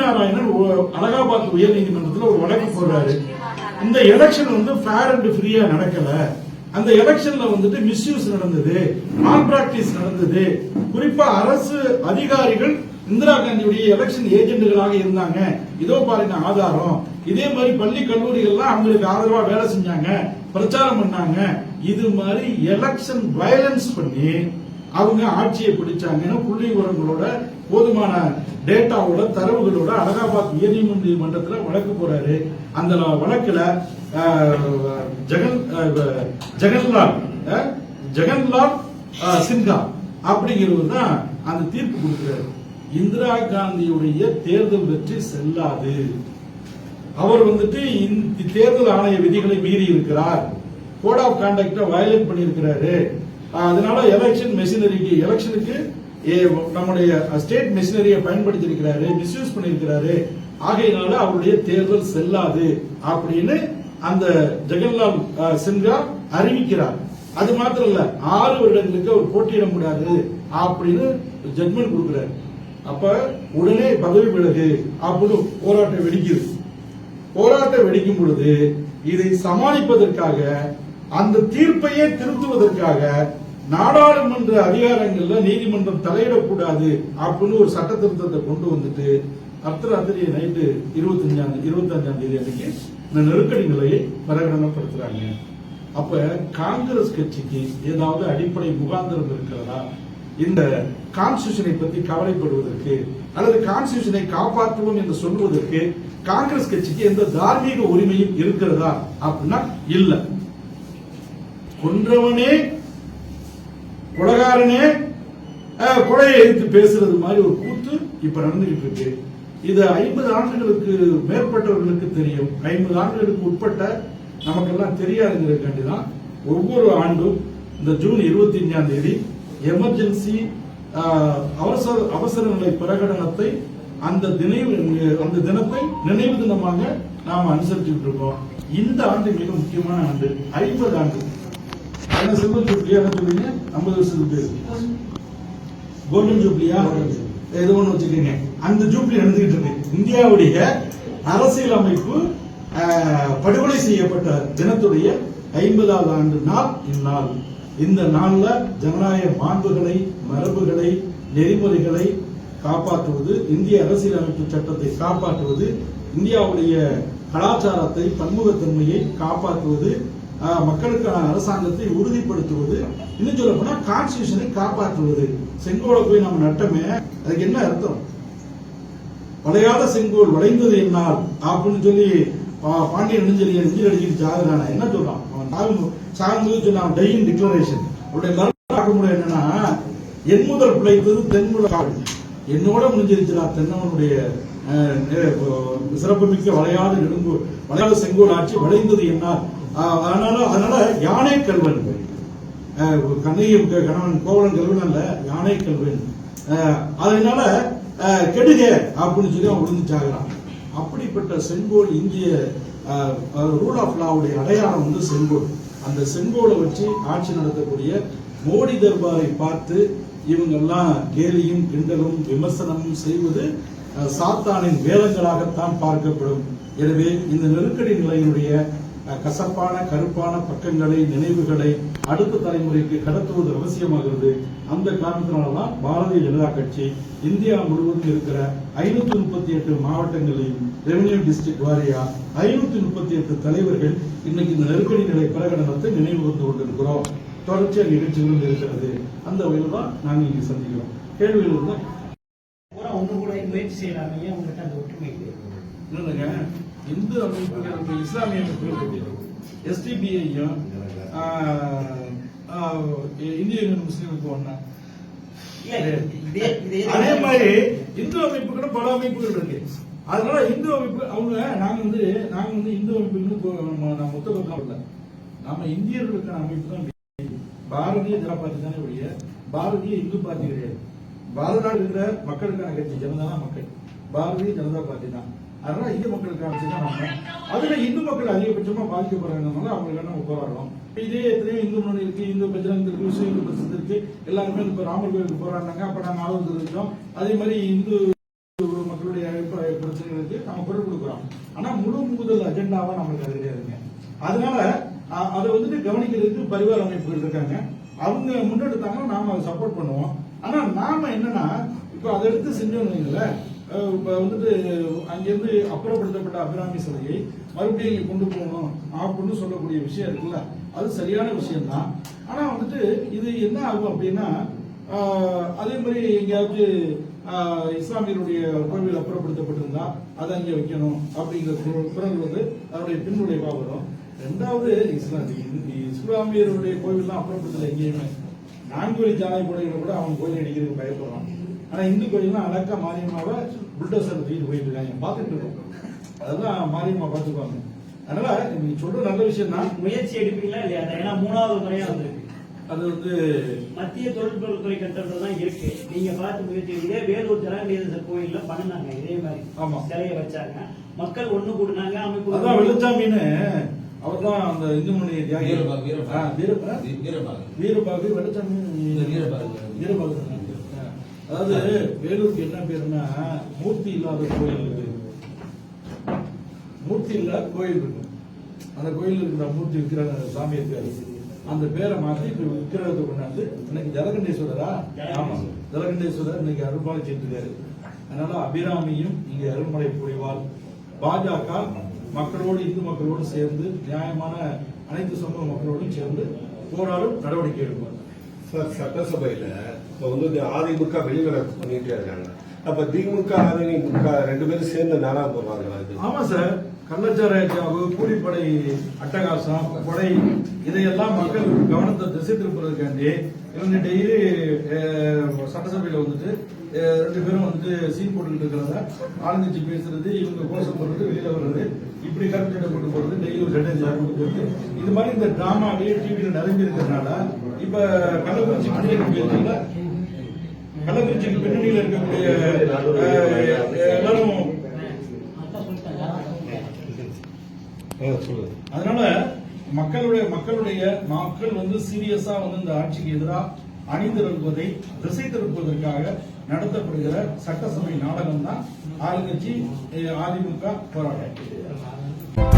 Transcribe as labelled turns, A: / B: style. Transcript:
A: நாராயணன் அலகாபாத் உயர் நீதிமன்றத்தில் ஒரு வழக்கு போடுறாரு. இந்த எலெக்ஷன் வந்து ஃபேர் அண்ட் ஃப்ரீயா நடக்கல. அந்த எலெக்ஷன்ல வந்துட்டு மிஸ்யூஸ் நடந்தது மால் பிராக்டிஸ் நடந்தது. குறிப்பா அரசு அதிகாரிகள் இந்திரா காந்தியுடைய எலெக்ஷன் ஏஜென்ட்களாக இருந்தாங்க. இதோ பாருங்க ஆதாரம். இதே மாதிரி பள்ளி கல்லூரிகள்லாம் அவங்களுக்கு ஆதரவா வேலை செஞ்சாங்க பிரச்சாரம் பண்ணாங்க. இது மாதிரி எலெக்ஷன் வயலன்ஸ் பண்ணி அவங்க ஆட்சியை பிடிச்சாங்கன்னு புள்ளி உரங்களோட போதுமான டேட்டாவோட தரவுகளோட அலகாபாத் உயர்நீதிமன்றத்தில் வழக்கு போறாரு. அந்த வழக்குல ஜெகன் ஜெகன்லால் ஜெகன்லால் சின்ஹா அப்படிங்கிறவர் தான் அந்த தீர்ப்பு கொடுக்கிறாரு. இந்திரா காந்தியுடைய தேர்தல் வெற்றி செல்லாது. அவர் வந்துட்டு இந்த தேர்தல் ஆணைய விதிகளை மீறி இருக்கிறார். கோட் ஆஃப் கான்டாக்ட வயலேட் பண்ணியிருக்கிறாரு. அதனால எலெக்ஷன் மெஷினரிக்கு எலெக்ஷனுக்கு நம்முடைய ஸ்டேட் மிஷினரியை பயன்படுத்தி இருக்கிறாரு மிஸ்யூஸ் பண்ணியிருக்கிறாரு. ஆகையினால அவருடைய தேர்தல் செல்லாது அப்படின்னு அந்த ஜெகன்லால் சின்ஹா அறிவிக்கிறார். அது மாத்திரம் இல்ல ஆறு வருடங்களுக்கு அவர் போட்டியிட முடியாது அப்படின்னு ஜட்மெண்ட் கொடுக்கிறார். அப்ப உடனே பதவி விலகு அப்படின்னு போராட்டம் வெடிக்குது. போராட்டம் வெடிக்கும் பொழுது இதை சமாளிப்பதற்காக அந்த தீர்ப்பையே திருத்துவதற்காக நாடாளுமன்ற அதிகாரங்கள்ல நீதிமன்றம் தலையிடக்கூடாது அப்படின்னு ஒரு சட்ட திருத்தத்தை கொண்டு வந்துட்டு அர்த்தராத்திரி நைட்டு இருபத்தஞ்சாம் இருபத்தஞ்சாம் தேதி அன்னைக்கு இந்த நெருக்கடி நிலையை பிரகடனப்படுத்துறாங்க. அப்ப காங்கிரஸ் கட்சிக்கு ஏதாவது அடிப்படை முகாந்திரம் இருக்கிறதா? இந்த கான்ஸ்டியூஷனை பத்தி கவலைப்படுவதற்கு அல்லது கான்ஸ்டியூஷனை காப்பாற்றுவோம் என்று சொல்வதற்கு காங்கிரஸ் கட்சிக்கு எந்த தார்மீக உரிமையும் இருக்கிறதா? அப்படின்னா இல்ல. கொன்றவனே கொலகாரனே கொலையை எதிர்த்து பேசுறது மாதிரி ஒரு கூத்து இப்ப நடந்துகிட்டு இருக்கு. இது ஐம்பது ஆண்டுகளுக்கு மேற்பட்டவர்களுக்கு தெரியும். ஐம்பது ஆண்டுகளுக்கு உட்பட்ட நமக்கெல்லாம் தெரியாதுங்கிறதுக்காண்டி தான் ஒவ்வொரு ஆண்டும் இந்த ஜூன் இருபத்தி அஞ்சாம் தேதி எமர்ஜென்சி அவசர அவசர நிலை பிரகடனத்தை அந்த நினைவு அந்த தினத்தை நினைவு தினமாக நாம் அனுசரிச்சுட்டு இருக்கோம். இந்த ஆண்டு மிக முக்கியமான ஆண்டு ஐம்பது ஆண்டு. என்ன சில்வர் ஜூப்ளியா என்ன சொல்றீங்க ஐம்பது வருஷத்துக்கு பேரு கோல்டன் ஜூப்ளியா ஏதோ ஒண்ணு வச்சுக்கோங்க. அந்த ஜூப்ளி நடந்துகிட்டு இருக்கு. இந்தியாவுடைய அரசியல் அமைப்பு படுகொலை செய்யப்பட்ட தினத்துடைய ஐம்பதாவது ஆண்டு நாள் இந்நாள். இந்த நாள்ல ஜனநாயக மாண்புகளை மரபுகளை நெறிமுறைகளை காப்பாற்றுவது இந்திய அரசியலமைப்பு சட்டத்தை காப்பாற்றுவது இந்தியாவுடைய கலாச்சாரத்தை பன்முகத்தன்மையை காப்பாற்றுவது மக்களுக்கான அரசாங்கத்தை உறுதிப்படுத்துவது. இன்னும் சொல்ல போனா கான்ஸ்டியூஷனை காப்பாற்றுவது. செங்கோலை போய் நம்ம நட்டமே அதுக்கு என்ன அர்த்தம்? வளையாத செங்கோல் வளைந்தது என்னால் அப்படின்னு சொல்லி பா- பாண்டியன் நெஞ்சலிய நெஞ்சில் அடிக்கிட்டு சாகுறானா என்ன சொல்றான்? அவன் சாகும் சாகும்போது சொன்னான் டையின் டிக்ளரேஷன் அவருடைய மரண முறை என்னன்னா என் முதல் பிழைத்தது தென்முல காவல். என்னோட முடிஞ்சிருச்சுடா தென்னவனுடைய அஹ், சிறப்புமிக்க வளையாத நெடுங்கோ வளையாத செங்கோல் ஆட்சி வளைந்தது என்னால். அதனால அதனால யானை கல்வன். கண்ணையும் க- கணவன் கோவலன் கல்வன் அல்ல யானை கல்வன். அதனால கெடுக அப்படின்னு சொல்லி அவன் விழுந்துச்சாகிறான் அப்படிப்பட்ட செங்கோல் இந்திய ரூல் ஆஃப் லாவுடைய அடையாளம் வந்து செங்கோல். அந்த செங்கோலை வச்சு ஆட்சி நடத்தக்கூடிய மோடி தர்பாரை பார்த்து இவங்கெல்லாம் கேலியும் கிண்டலும் விமர்சனமும் செய்வது சாத்தானின் வேதங்களாகத்தான் பார்க்கப்படும். எனவே இந்த நெருக்கடி நிலையினுடைய கசப்பான கருப்பான பக்கங்களை நினைவுகளை அடுத்த தலைமுறைக்கு கடத்துவது அவசியமாகிறது. அந்த காரணத்தினால்தான் பாரதிய ஜனதா கட்சி இந்தியா முழுவதும் இருக்கிற ஐநூத்தி முப்பத்தி எட்டு மாவட்டங்களில் ரெவன்யூ டிஸ்ட்ரிக்ட் வாரியா ஐநூத்தி முப்பத்தி எட்டு தலைவர்கள் இன்னைக்கு இந்த நெருக்கடி நிலை பிரகடனத்தை நினைவு வந்து கொண்டிருக்கிறோம். தொடர்ச்சியாக நிகழ்ச்சிகளும் இருக்கிறது. அந்த வகையில் தான் நாங்கள் இங்கே சந்திக்கிறோம். கேள்விகள் இருந்தால்
B: கூட முயற்சி செய்யலாமே உங்கள்கிட்ட உங்ககிட்ட அந்த ஒற்றுமை
A: இல்லைங்க இந்து அமைப்புகள் இஸ்லாமிய அமைப்புகள் எஸ்டிபிஐயும் இந்திய யூனியன்
B: இல்ல, இதே- இதே-
A: அதே மாதிரி இந்து அமைப்புகளும் பல அமைப்புகள் இருக்கு. அதனால இந்து அமைப்பு அவங்க நாங்க வந்து நாங்க வந்து இந்து அமைப்புன்னு நம்ம நான் முத்தகம் இல்ல நாம இந்தியர்களுக்கான அமைப்பு தான் பாரதிய ஜனதா பார்ட்டி தானே ஒழிய பாரதிய இந்து பார்ட்டி கிடையாது. பாரத நாடு இருக்கிற மக்களுக்கான கட்சி ஜனதா மக்கள். பாரதிய ஜனதா பார்ட்டி தான். அதனால இந்து மக்களுக்கு கட்சி தான் நம்ம அதுல இந்து மக்கள் அதிகபட்சமா பாதிக்கப்படுறாங்க அவங்களுக்கு நம்ம போராடுறோம். இப்ப இதே எத்தனையோ இந்து முன்னணி இருக்கு இந்து பஜ்ரங் இருக்கு விஸ்வ இந்து பரிஷத் இருக்கு எல்லாருமே இப்ப ராமர் கோயிலுக்கு போராடினாங்க அப்ப நாங்க ஆதரவு தெரிவிச்சோம் அதே மாதிரி இந்து மக்களுடைய இப்ப முழு முதல் அஜெண்டாவா நம்மளுக்கு அது கிடையாதுங்க. அதனால அதை வந்துட்டு கவனிக்கிறதுக்கு பரிவார அமைப்புகள் இருக்காங்க. அவங்க முன்னெடுத்தாங்கன்னா நாம அதை சப்போர்ட் பண்ணுவோம். ஆனா நாம என்னன்னா இப்ப அதை எடுத்து செஞ்சோம் வைங்களேன் வந்துட்டு அங்கேருந்து அப்புறப்படுத்தப்பட்ட அபிராமி சிலையை மறுபடியும் இங்கே கொண்டு போகணும் அப்படின்னு சொல்லக்கூடிய விஷயம் இருக்குல்ல. அது சரியான விஷயம்தான். ஆனால் வந்துட்டு இது என்ன ஆகும் அப்படின்னா அதே மாதிரி எங்கேயாச்சும் இஸ்லாமியருடைய கோவில் அப்புறப்படுத்தப்பட்டிருந்தா அதை அங்கே வைக்கணும் அப்படிங்கிற குரல் குரல் வந்து அதனுடைய பின்விளைவா வரும். ரெண்டாவது இஸ்லாம் இஸ்லாமியருடைய கோவில்லாம் அப்புறப்படுத்தல எங்கேயுமே. நான்குவழி சாலை போடைகளை கூட அவன் கோயில் அடிக்கிறதுக்கு பயப்படுறான் ஆனா இந்து கோயில்லாம் அழகா மாரியம்மாவை புல்டோசர் தூக்கிட்டு போயிட்டு இருக்காங்க பார்த்துட்டு இருக்கோம். அதெல்லாம் மாரியம்மா பார்த்துக்குவாங்க அதனால நீ சொல்ற நல்ல விஷயம் தான்
B: முயற்சி எடுப்பீங்களா இல்லையா? ஏன்னா மூணாவது முறையா வந்திருக்கு.
A: அது வந்து
B: மத்திய தொழில்நுட்பத்துறை கட்டணம் தான் இருக்கு. நீங்க பார்த்து முயற்சி இதே வேலூர் ஜனநீத கோயில்ல பண்ணாங்க இதே மாதிரி
A: ஆமா.
B: சிலையை வச்சாங்க. மக்கள் ஒண்ணு கூடுனாங்க அமைப்பு
A: அதான் வெள்ளச்சாமின்னு அவர் தான் அந்த இந்து மொழி தியாகி
C: வீரபாகு, வீரபாகு.
A: ஆ, வீரபா
C: வீ- வீரபாகு.
A: வெள்ளச்சாமி
C: வீரபாகு.
A: வீரபாகு. அதாவது வேலூருக்கு என்ன பேருன்னா மூர்த்தி இல்லாத கோயில் இருக்கு. மூர்த்தி இல்லாத கோயில் இருக்கு. அந்த கோயில் இருக்கிற மூர்த்தி விக்கிரக சாமி இருக்காரு. அந்த பேரை மாற்றி இப்ப விக்கிரகத்தை கொண்டாந்து இன்னைக்கு ஜலகண்டேஸ்வரரா? ஆமா. ஜலகண்டேஸ்வரர் இன்னைக்கு அருள்பாலிச்சிட்டு இருக்காரு அதனால அபிராமியும் இங்க அருள்மலை புரிவாள். பாஜக மக்களோடு இந்து மக்களோடு சேர்ந்து நியாயமான அனைத்து சமூக மக்களோடும் சேர்ந்து போராடும் நடவடிக்கை எடுப்பார்.
D: சார் சட்டசபையில இப்போ வந்து இந்த அதிமுக வெளிவர பண்ணிட்டே இருக்காங்க. அப்ப திமுக அதிமுக ரெண்டு பேரும் சேர்ந்து நானா போடுறாங்களா இது?
A: ஆமா சார். கள்ளச்சாராய கூலிப்படை அட்டகாசம் கொடை இதையெல்லாம் மக்கள் கவனத்தை திசை திருப்புறதுக்காண்டி இவங்க டெய்லி சட்டசபையில வந்துட்டு ரெண்டு பேரும் வந்துட்டு சீன் போட்டுக்கிட்டு இருக்கிறத ஆளுங்கட்சி பேசுறது இவங்க கோஷம் போடுறது வெளியில வர்றது இப்படி கருப்பு கொண்டு போறது டெய்லி ஒரு சட்டை சார் போட்டு போறது இது மாதிரி இந்த டிராமாவே டிவியில நிரம்பி இருக்கிறதுனால இப்ப கள்ளக்குறிச்சி பின்னாடி போயிருக்கீங்களா கள்ளக்குறிச்சிக்கு பின்னணியில் இருக்கக்கூடிய எல்லாரும். அதனால மக்களுடைய மக்களுடைய மக்கள் வந்து சீரியஸா வந்து இந்த ஆட்சிக்கு எதிராக அணிந்திருப்பதை திசை திருப்பதற்காக நடத்தப்படுகிற சட்டசபை நாடகம் தான் ஆளுங்கட்சி அதிமுக போராட்டம்.